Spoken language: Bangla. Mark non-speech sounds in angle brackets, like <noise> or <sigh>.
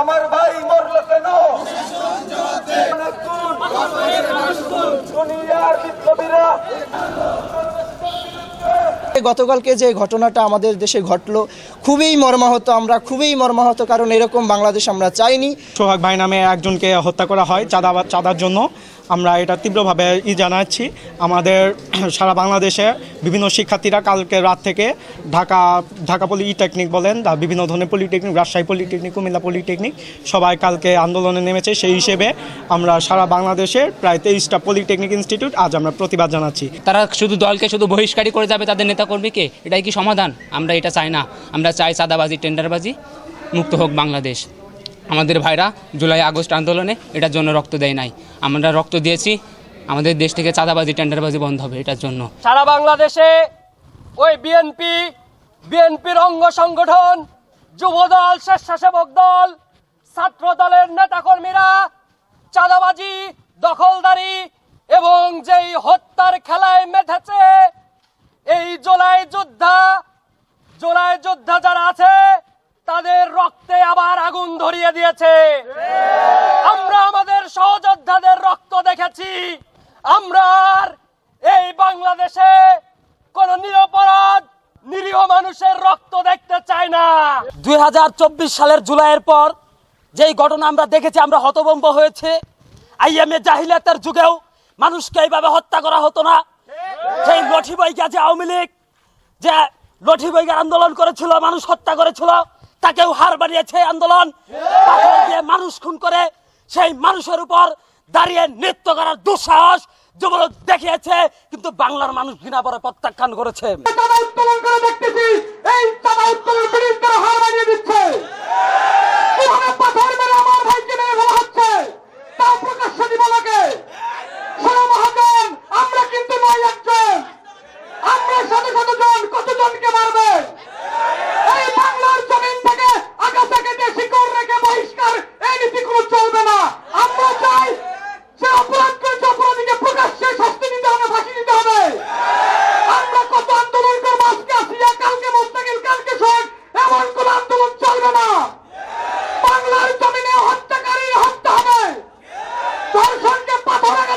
আমার ভাই মরলো কেন? গতকালকে যে ঘটনাটা আমাদের দেশে ঘটলো খুবই মর্মাহত আমরা খুবই মর্মাহত কারণ এরকম বাংলাদেশ আমরা চাইনি। সোহাগ ভাই নামে একজনকে হত্যা করা হয় চাঁদা চাঁদার জন্য। আমরা এটা তীব্রভাবে ই জানাচ্ছি। আমাদের <clears throat> সারা বাংলাদেশে বিভিন্ন শিক্ষার্থীরা কালকে রাত থেকে ঢাকা ঢাকা পলি টেকনিক বলেন বিভিন্ন ধরনের polytechnic, Rajshahi polytechnic, Comilla polytechnic, সবাই কালকে আন্দোলনে নেমেছে। সেই হিসেবে আমরা সারা বাংলাদেশের প্রায় তেইশটা পলিটেকনিক ইনস্টিটিউট আজ আমরা প্রতিবাদ জানাচ্ছি। তারা শুধু দলকে শুধু বহিষ্কারই করে যাবে তাদের নেতাকর্মীকে এটাই কি সমাধান? আমরা এটা চাই না। আমরা চাই চাঁদাবাজি, টেন্ডারবাজি, মুক্ত হোক বাংলাদেশ। আমাদের ভাইরা জুলাই, আগস্ট আন্দোলনে এটার জন্য রক্ত দেয় নাই। আমরা রক্ত দিয়েছি, আমাদের দেশ থেকে চাঁদাবাজি, টেন্ডারবাজি বন্ধ হবে এটার জন্য। সারা বাংলাদেশে ওই বিএনপি, বিএনপির অঙ্গ সংগঠন, যুবদল, স্বেচ্ছাসেবক দল ছাত্র দলের নেতাকর্মীরা চাঁদাবাজি, দখলদারি এবং যেই হত্যার খেলায় মেতেছে, এই জোলাই যোদ্ধা জুলাই যোদ্ধা যারা আছে তাদের রক্তে আবার আগুন ধরিয়ে দিয়েছে। আমরা আমাদের সহযোদ্ধাদের রক্ত দেখেছি। আমরা এই বাংলাদেশে কোন নিরপরাধ, নিরীহ মানুষের রক্ত দেখতে চাই না। দুই হাজার চব্বিশ সালের জুলাইয়ের পর যেই ঘটনা আমরা দেখেছি, আমরা হতভম্ব হয়েছে। আইএমএ জাহিলাতের যুগেও মানুষকে এইভাবে হত্যা করা হতো না। সেই লঠি বইকে যে আওয়ামী লীগ যে লঠি বইকে আন্দোলন করেছিল, মানুষ হত্যা করেছিল তাকেও হার বানিয়েছে আন্দোলন। দিয়ে মানুষ খুন করে, সেই মানুষের উপর দাঁড়িয়ে নৃত্য করার দুঃসাহস যুবক দেখিয়েছে, কিন্তু বাংলার মানুষ ঘৃণা পরে প্রত্যাখ্যান করেছে। Ahora